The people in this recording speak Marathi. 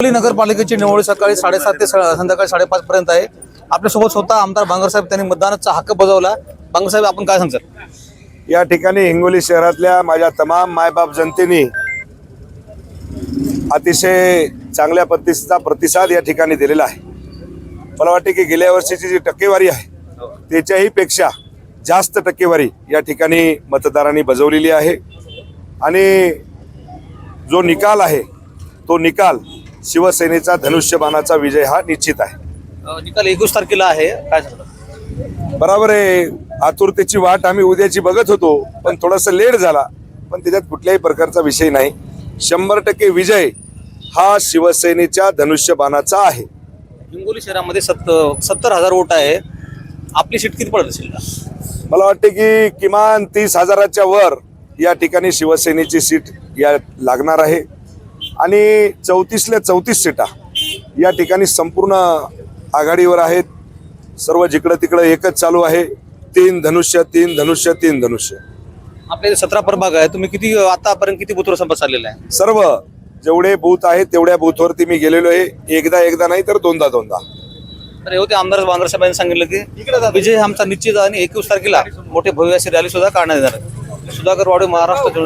हिंगोली नगरपालिकेची निवड सकाळी साडेसात ते संध्याकाळी साडेपाच पर्यंत आहे. आपल्यासोबत स्वतः आमदार बांगरसाहेब त्यांनी मतदानाचा हक्क बजावला. बांगरसाहेब आपण काय सांगतात या ठिकाणी हिंगोली शहरातल्या माझ्या तमाम मायबाप जनतेने अतिशय चांगल्या पद्धतीचा प्रतिसाद या ठिकाणी दिलेला आहे. मला वाटते की गेल्या वर्षीची जी टक्केवारी आहे त्याच्याही पेक्षा जास्त टक्केवारी या ठिकाणी मतदारांनी बजावलेली आहे. आणि जो निकाल आहे तो निकाल शिवसेनेचा धनुष्यबाणाचा विजय हा निश्चित आहे. निकाल एकवीस तारखेला आहे. काय सांगतात बरोबर आहे. आतुरतेची वाट आम्ही उद्याची बघत होतो पण थोडासा लेट झाला. पण त्याच्यात कुठल्याही प्रकारचा विषय नाही. शंभर टक्के विजय हा शिवसेनेच्या धनुष्यबाणाचा आहे. हिंगोली शहरामध्ये सत्त सत्तर हजार वोट आहे. आपली सीट किती पडत असेल? मला वाटते की किमान तीस हजाराच्या वर या ठिकाणी शिवसेनेची सीट या लागणार आहे. आणि चौतीसल्या चौतीस सीटा या ठिकाणी संपूर्ण आघाडीवर आहेत. सर्व जिकडं तिकडं एकच चालू आहे. तीन धनुष्य तीन धनुष्य तीन धनुष्य. आपल्या इथे सतरा प्रभाग आहे तुम्ही किती आतापर्यंत किती बुथवर संपर्क चाललेला आहे? सर्व जेवढे बूथ आहेत तेवढ्या बूथवरती मी गेलेलो आहे. एकदा एकदा नाही तर दोनदा दोनदा. तर हे होते आमदार बांगरसाहेबांनी सांगितलं की विजय आमचा निश्चित आहे आणि एकवीस तारखेला मोठे भव्य अशी रॅली सुद्धा काढण्यात येणार सुधाकर वाडे महाराष्ट्र